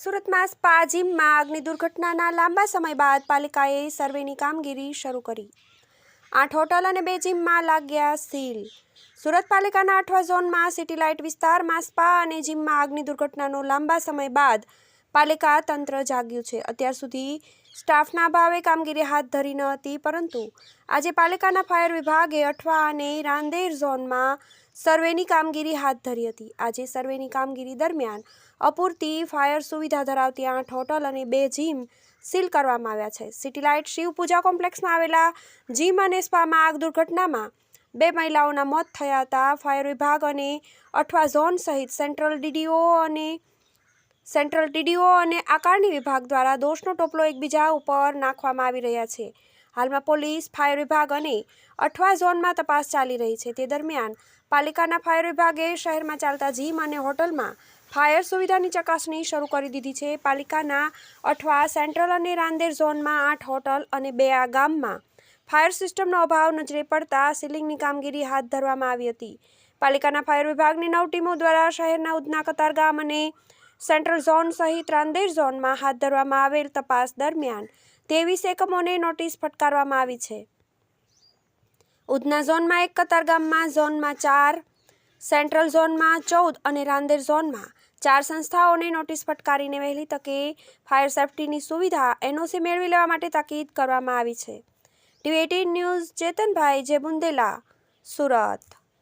સુરતમાં સ્પા જીમમાં આગની દુર્ઘટનાના લાંબા સમય બાદ પાલિકાએ સર્વેની કામગીરી શરૂ કરી. આઠ હોટલ અને બે જીમમાં લાગ્યા સીલ. સુરત પાલિકાના આઠવા ઝોનમાં સિટી લાઇટ વિસ્તારમાં સ્પા અને જીમમાં આગની દુર્ઘટનાનો લાંબા સમય બાદ પાલિકા તંત્ર જાગ્યું છે. અત્યાર સુધી સ્ટાફના અભાવે કામગીરી હાથ ધરી ન હતી, પરંતુ આજે પાલિકાના ફાયર વિભાગે અઠવા અને રાંદેર ઝોનમાં સર્વેની કામગીરી હાથ ધરી હતી. આજે સર્વેની કામગીરી દરમિયાન અપૂરતી ફાયર સુવિધા ધરાવતી આઠ હોટલ અને બે જીમ સીલ કરવામાં આવ્યા છે. સિટીલાઇટ શિવ પૂજા કોમ્પ્લેક્સમાં આવેલા જીમ અને સ્પામાં આગ દુર્ઘટનામાં બે મહિલાઓના મોત થયા હતા. ફાયર વિભાગ અને અઠવા ઝોન સહિત સેન્ટ્રલ ડીડીઓ અને સેન્ટ્રલ ટીડીઓ અને આકારણી વિભાગ દ્વારા દોષનો ટોપલો એકબીજા ઉપર નાખવામાં આવી રહ્યા છે. હાલમાં પોલીસ, ફાયર વિભાગ અને અઠવા ઝોનમાં તપાસ ચાલી રહી છે. તે દરમિયાન પાલિકાના ફાયર વિભાગે શહેરમાં ચાલતા જીમ અને હોટલમાં ફાયર સુવિધાની ચકાસણી શરૂ કરી દીધી છે. પાલિકાના અઠવા સેન્ટ્રલ અને રાંદેર ઝોનમાં આઠ હોટલ અને બે આ ગામમાં ફાયર સિસ્ટમનો અભાવ નજરે પડતા સીલિંગની કામગીરી હાથ ધરવામાં આવી હતી. પાલિકાના ફાયર વિભાગની નવ ટીમો દ્વારા શહેરના ઉધના કતારગામ અને સેન્ટ્રલ ઝોન સહિત રાંદેર ઝોનમાં હાથ ધરવામાં આવેલ તપાસ દરમિયાન ત્રેવીસ એકમોને નોટિસ ફટકારવામાં આવી છે. ઉધના ઝોનમાં એક કતારગામમાં ઝોનમાં ચાર, સેન્ટ્રલ ઝોનમાં ચૌદ અને રાંદેર ઝોનમાં ચાર સંસ્થાઓને નોટિસ ફટકારીને વહેલી તકે ફાયર સેફટીની સુવિધા એનઓસી મેળવી લેવા માટે તાકીદ કરવામાં આવી છે. ટીવી ન્યૂઝ ચેતનભાઈ જે બુંદેલા સુરત.